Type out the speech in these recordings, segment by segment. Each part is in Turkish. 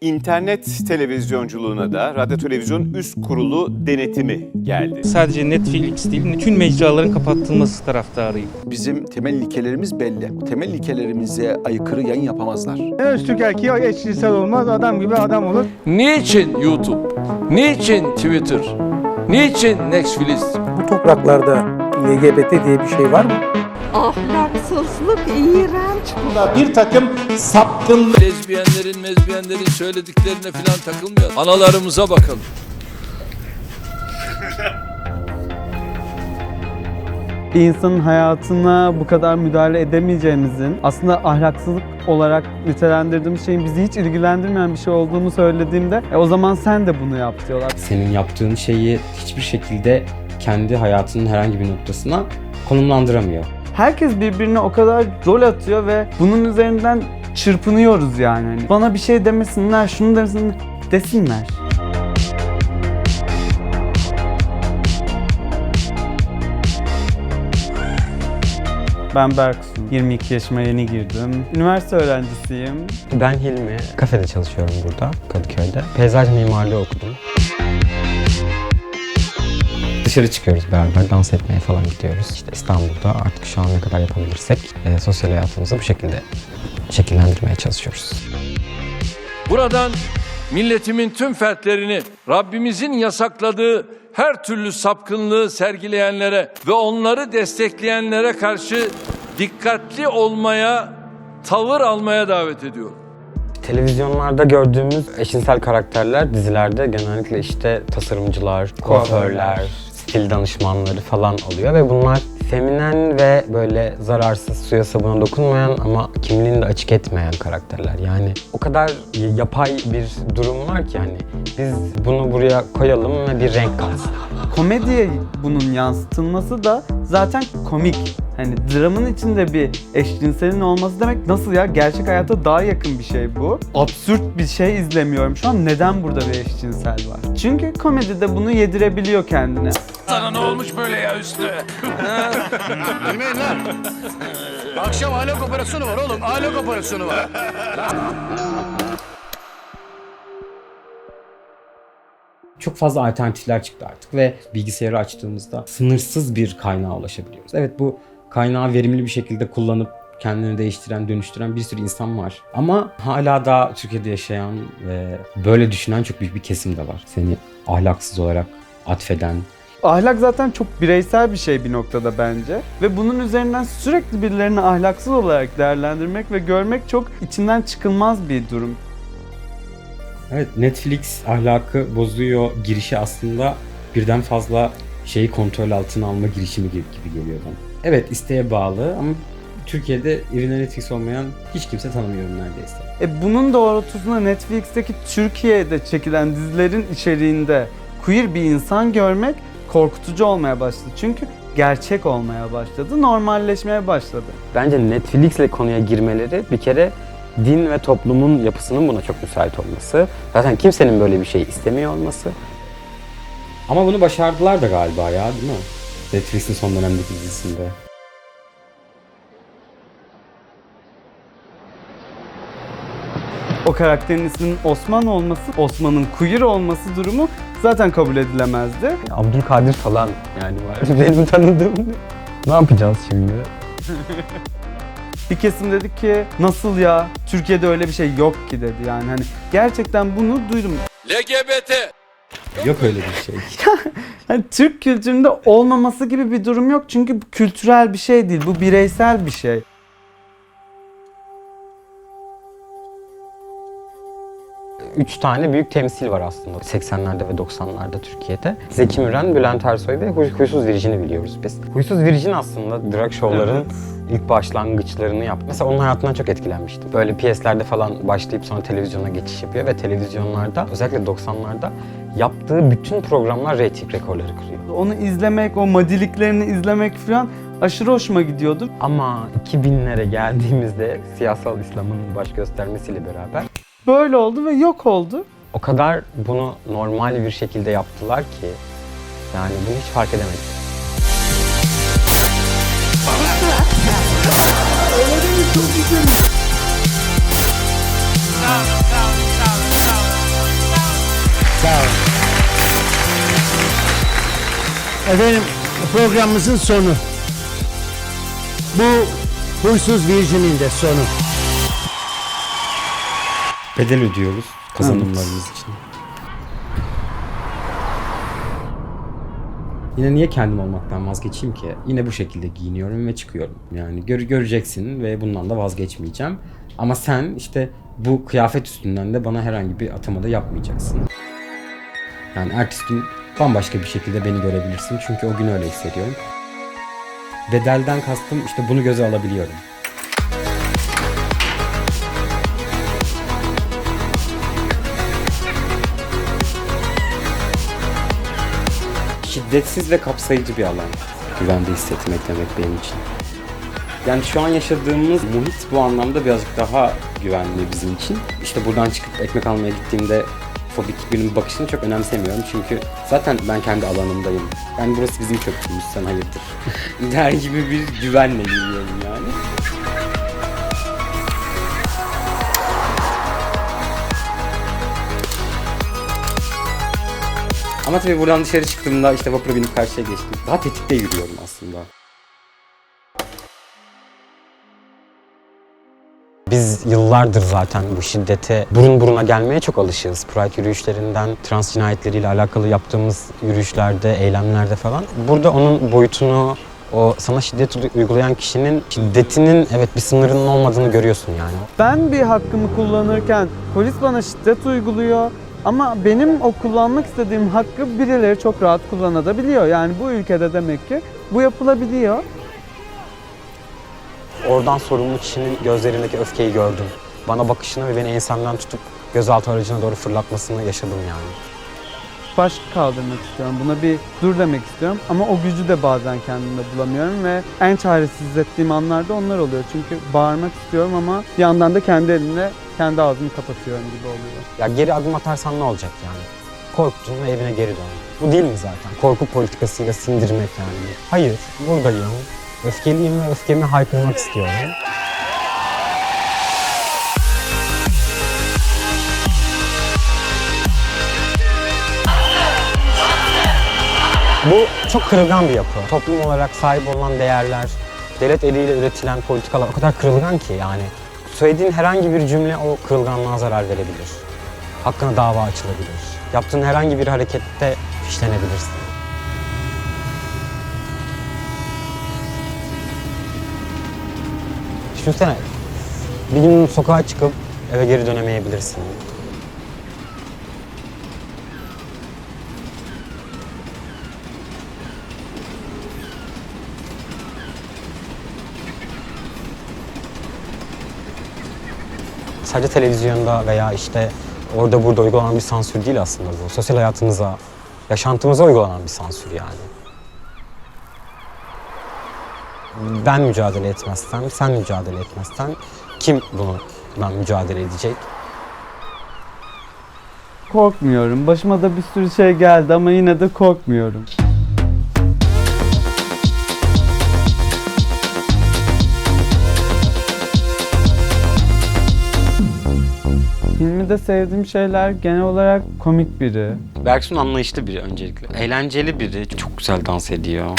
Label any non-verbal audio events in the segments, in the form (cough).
İnternet televizyonculuğuna da radyo televizyon üst kurulu denetimi geldi. Sadece Netflix değil, bütün mecraların kapatılması taraftarıyım. Bizim temel ilkelerimiz belli. Temel ilkelerimize aykırı yayın yapamazlar. Öztürk erkeği eşcinsel olmaz, adam gibi adam olur. Niçin YouTube? Niçin Twitter? Niçin Netflix? Bu topraklarda LGBT diye bir şey var mı? Ahlaksızlık, iğrenç bir takım sapkın Lezbiyenlerin, mezbiyenlerin söylediklerine falan takılmıyor. Analarımıza bakalım. bir insanın hayatına bu kadar müdahale edemeyeceğimizin aslında ahlaksızlık olarak nitelendirdiğimiz şeyin bizi hiç ilgilendirmeyen bir şey olduğunu söylediğimde e, o zaman sen de bunu yap diyorlar. Senin yaptığın şeyi hiçbir şekilde kendi hayatının herhangi bir noktasına konumlandıramıyor. Herkes birbirine o kadar rol atıyor ve bunun üzerinden çırpınıyoruz yani. Hani bana bir şey demesinler, şunu demesinler, desinler. Ben Berksun. 22 yaşıma yeni girdim. Üniversite öğrencisiyim. Ben Hilmi. Kafede çalışıyorum burada, Kadıköy'de. Peyzaj mimarlığı okudum. Dışarı çıkıyoruz beraber, dans etmeye falan gidiyoruz. İşte İstanbul'da artık şu an ne kadar yapabilirsek e, sosyal hayatımızı bu şekilde şekillendirmeye çalışıyoruz. Buradan milletimin tüm fertlerini Rabbimizin yasakladığı her türlü sapkınlığı sergileyenlere ve onları destekleyenlere karşı dikkatli olmaya, tavır almaya davet ediyorum. Televizyonlarda gördüğümüz eşcinsel karakterler dizilerde genellikle işte tasarımcılar, kuaförler, stil danışmanları falan oluyor ve bunlar feminen ve böyle zararsız suya sabuna dokunmayan ama kimliğini de açık etmeyen karakterler. Yani o kadar yapay bir durum var ki hani biz bunu buraya koyalım ve bir renk katsın. Komediye bunun yansıtılması da zaten komik. Hani dramın içinde bir eşcinselin olması demek nasıl ya? Gerçek hayata daha yakın bir şey bu. Absürt bir şey izlemiyorum şu an. Neden burada bir eşcinsel var? Çünkü komedide bunu yedirebiliyor kendine. Sana ne olmuş böyle ya üstü? Bilmeyin lan. Akşam alok operasyonu var oğlum. Alok operasyonu var. Çok fazla alternatifler çıktı artık ve bilgisayarı açtığımızda sınırsız bir kaynağa ulaşabiliyoruz. Evet bu kaynağı verimli bir şekilde kullanıp kendini değiştiren, dönüştüren bir sürü insan var. Ama hala da Türkiye'de yaşayan ve böyle düşünen çok büyük bir kesim de var. Seni ahlaksız olarak atfeden, Ahlak zaten çok bireysel bir şey bir noktada bence. Ve bunun üzerinden sürekli birilerini ahlaksız olarak değerlendirmek ve görmek çok içinden çıkılmaz bir durum. Evet Netflix ahlakı bozuyor girişi aslında birden fazla şeyi kontrol altına alma girişimi gibi, gibi geliyor bana. Evet isteğe bağlı ama Türkiye'de ürüne Netflix olmayan hiç kimse tanımıyorum neredeyse. E bunun doğrultusunda Netflix'teki Türkiye'de çekilen dizilerin içeriğinde queer bir insan görmek korkutucu olmaya başladı. Çünkü gerçek olmaya başladı, normalleşmeye başladı. Bence Netflix'le konuya girmeleri bir kere din ve toplumun yapısının buna çok müsait olması. Zaten kimsenin böyle bir şey istemiyor olması. Ama bunu başardılar da galiba ya değil mi? Netflix'in son dönemdeki dizisinde. O karakterin isminin Osman olması, Osman'ın queer olması durumu zaten kabul edilemezdi. Abdülkadir falan yani var. (laughs) Benim tanıdığım. Ne yapacağız şimdi? (laughs) Bir kesim dedi ki nasıl ya Türkiye'de öyle bir şey yok ki dedi yani hani gerçekten bunu duydum. LGBT! Yok öyle bir şey. (laughs) Hani Türk kültüründe olmaması gibi bir durum yok çünkü bu kültürel bir şey değil bu bireysel bir şey. Üç tane büyük temsil var aslında 80'lerde ve 90'larda Türkiye'de. Zeki Müren, Bülent Ersoy ve Huy- Huysuz Virgin'i biliyoruz biz. Huysuz Virgin aslında drag şovların ilk başlangıçlarını yaptı. Mesela onun hayatından çok etkilenmiştim. Böyle piyeslerde falan başlayıp sonra televizyona geçiş yapıyor ve televizyonlarda özellikle 90'larda yaptığı bütün programlar reyting rekorları kırıyor. Onu izlemek, o madiliklerini izlemek falan aşırı hoşuma gidiyordu. Ama 2000'lere geldiğimizde siyasal İslam'ın baş göstermesiyle beraber Böyle oldu ve yok oldu. o kadar bunu normal bir şekilde yaptılar ki yani bunu hiç fark değil, çok güzel. Efendim programımızın sonu. Bu huysuz Virgin'in de sonu. Bedel ödüyoruz kazanımlarımız için. Yine niye kendim olmaktan vazgeçeyim ki? Yine bu şekilde giyiniyorum ve çıkıyorum. Yani gör, göreceksin ve bundan da vazgeçmeyeceğim. Ama sen işte bu kıyafet üstünden de bana herhangi bir atamada yapmayacaksın. Yani ertesi gün bambaşka bir şekilde beni görebilirsin. Çünkü o gün öyle hissediyorum. Bedelden kastım işte bunu göze alabiliyorum. şiddetsiz ve kapsayıcı bir alan. Güvende hissetmek demek benim için. Yani şu an yaşadığımız muhit bu anlamda birazcık daha güvenli bizim için. İşte buradan çıkıp ekmek almaya gittiğimde fobik birinin bakışını çok önemsemiyorum. Çünkü zaten ben kendi alanımdayım. Yani burası bizim köprümüz, sen hayırdır. (laughs) Der gibi bir güvenle yürüyorum yani. Ama tabii buradan dışarı çıktığımda işte vapura binip karşıya geçtim. Daha tetikte yürüyorum aslında. Biz yıllardır zaten bu şiddete burun buruna gelmeye çok alışığız. Pride yürüyüşlerinden, trans cinayetleriyle alakalı yaptığımız yürüyüşlerde, eylemlerde falan. Burada onun boyutunu, o sana şiddet uygulayan kişinin şiddetinin evet bir sınırının olmadığını görüyorsun yani. Ben bir hakkımı kullanırken polis bana şiddet uyguluyor. Ama benim o kullanmak istediğim hakkı birileri çok rahat kullanabiliyor. Yani bu ülkede demek ki bu yapılabiliyor. Oradan sorumlu kişinin gözlerindeki öfkeyi gördüm. Bana bakışını ve beni ensemden tutup gözaltı aracına doğru fırlatmasını yaşadım yani. Baş kaldırmak istiyorum. Buna bir dur demek istiyorum. Ama o gücü de bazen kendimde bulamıyorum ve en çaresiz hissettiğim anlarda onlar oluyor. Çünkü bağırmak istiyorum ama bir yandan da kendi elimle kendi ağzımı kapatıyorum gibi oluyor. Ya geri adım atarsan ne olacak yani? Korktun ve evine geri dön. Bu değil mi zaten? Korku politikasıyla sindirmek yani. Hayır, buradayım. Öfkeliyim ve öfkemi haykırmak istiyorum. Bu çok kırılgan bir yapı. Toplum olarak sahip olunan değerler, devlet eliyle üretilen politikalar o kadar kırılgan ki yani. Söylediğin herhangi bir cümle o kırılganlığa zarar verebilir. Hakkına dava açılabilir. Yaptığın herhangi bir harekette fişlenebilirsin. Düşünsene, bir gün sokağa çıkıp eve geri dönemeyebilirsin. sadece televizyonda veya işte orada burada uygulanan bir sansür değil aslında bu. Sosyal hayatımıza, yaşantımıza uygulanan bir sansür yani. Ben mücadele etmezsem, sen mücadele etmezsen kim bundan mücadele edecek? Korkmuyorum. Başıma da bir sürü şey geldi ama yine de korkmuyorum. Filmde sevdiğim şeyler genel olarak komik biri. Berksun anlayışlı biri öncelikle. Eğlenceli biri. Çok güzel dans ediyor.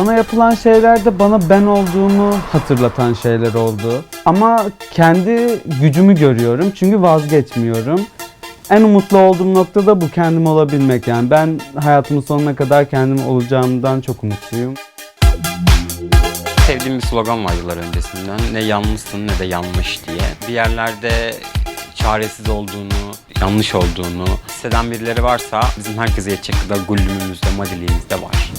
Bana yapılan şeylerde bana ben olduğumu hatırlatan şeyler oldu. Ama kendi gücümü görüyorum çünkü vazgeçmiyorum. En umutlu olduğum nokta da bu kendim olabilmek yani. Ben hayatımın sonuna kadar kendim olacağımdan çok umutluyum. Sevdiğim bir slogan var yıllar öncesinden. Ne yalnızsın ne de yanlış diye. Bir yerlerde çaresiz olduğunu, yanlış olduğunu hisseden birileri varsa bizim herkese yetecek kadar gullümümüzde, madiliğimizde var.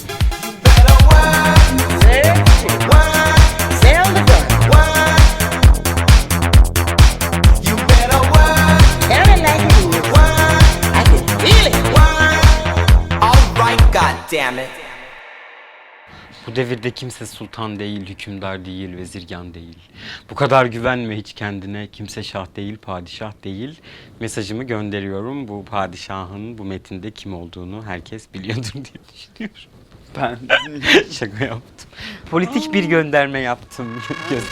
Bu devirde kimse sultan değil, hükümdar değil, vezirgan değil. Bu kadar güvenme hiç kendine. Kimse şah değil, padişah değil. Mesajımı gönderiyorum. Bu padişahın bu metinde kim olduğunu herkes biliyordur diye düşünüyorum. Ben (laughs) Şaka yaptım. Politik bir gönderme yaptım. Göz